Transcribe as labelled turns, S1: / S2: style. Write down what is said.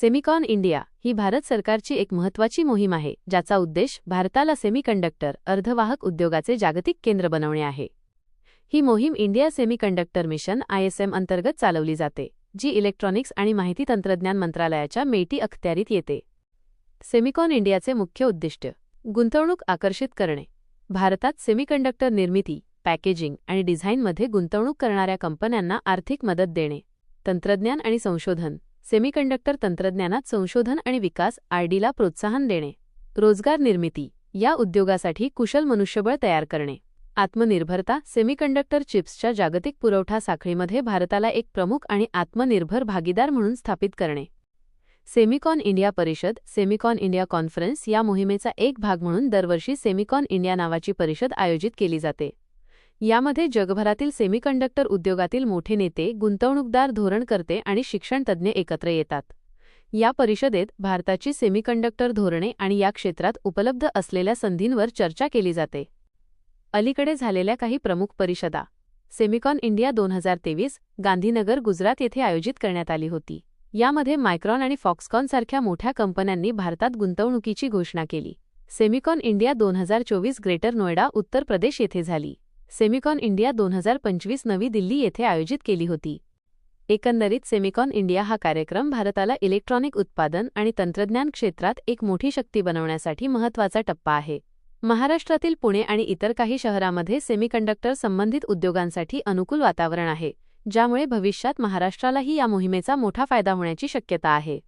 S1: Semicon India ही भारत सरकारची एक महत्त्वाची मोहीम आहे ज्याचा उद्देश भारताला सेमीकंडक्टर अर्धवाहक उद्योगाचे जागतिक केंद्र बनवणे आहे. ही मोहीम इंडिया सेमीकंडक्टर मिशन आयएसएम अंतर्गत चालवली जाते जी इलेक्ट्रॉनिक्स आणि माहिती तंत्रज्ञान मंत्रालयाच्या मेटी अखत्यारीत येते. सेमिकॉन इंडियाचे मुख्य उद्दिष्ट गुंतवणूक आकर्षित करणे. भारतात सेमीकंडक्टर निर्मिती पॅकेजिंग आणि डिझाईनमध्ये गुंतवणूक करणाऱ्या कंपन्यांना आर्थिक मदत देणे तंत्रज्ञान आणि संशोधन सेमीकंडक्टर तंत्रज्ञानात संशोधन आणि विकास आरडीला प्रोत्साहन देणे. रोजगार निर्मिती या उद्योगासाठी कुशल मनुष्यबळ तयार करणे. आत्मनिर्भरता सेमीकंडक्टर चिप्सच्या जागतिक पुरवठा साखळीमध्ये भारताला एक प्रमुख आणि आत्मनिर्भर भागीदार म्हणून स्थापित करणे. सेमिकॉन इंडिया परिषद सेमिकॉन इंडिया कॉन्फरन्स या मोहिमेचा एक भाग म्हणून दरवर्षी सेमिकॉन इंडिया नावाची परिषद आयोजित केली जाते. यामध्ये जगभरातील सेमीकंडक्टर उद्योगातील मोठे नेते गुंतवणूकदार धोरणकर्ते आणि शिक्षणतज्ज्ञ एकत्र येतात. या परिषदेत भारताची सेमीकंडक्टर धोरणे आणि या क्षेत्रात उपलब्ध असलेल्या संधींवर चर्चा केली जाते. अलीकडे झालेल्या काही प्रमुख परिषदा. सेमिकॉन इंडिया दोन हजार तेवीस गांधीनगर गुजरात येथे आयोजित करण्यात आली होती. यामध्ये मायक्रॉन आणि फॉक्सकॉन सारख्या मोठ्या कंपन्यांनी भारतात गुंतवणुकीची घोषणा केली. सेमिकॉन इंडिया दोन हजार चोवीस ग्रेटर नोएडा उत्तर प्रदेश येथे झाली. सेमिकॉन इंडिया दोन हजार पंचवीस नवी दिल्ली येथे आयोजित केली होती. एकंदरीत सेमिकॉन इंडिया हा कार्यक्रम भारताला इलेक्ट्रॉनिक उत्पादन आणि तंत्रज्ञान क्षेत्रात एक मोठी शक्ती बनवण्यासाठी महत्त्वाचा टप्पा आहे. महाराष्ट्रातील पुणे आणि इतर काही शहरामध्ये सेमीकंडक्टर संबंधित उद्योगांसाठी अनुकूल वातावरण आहे ज्यामुळे भविष्यात महाराष्ट्रालाही या मोहिमेचा मोठा फायदा होण्याची शक्यता आहे.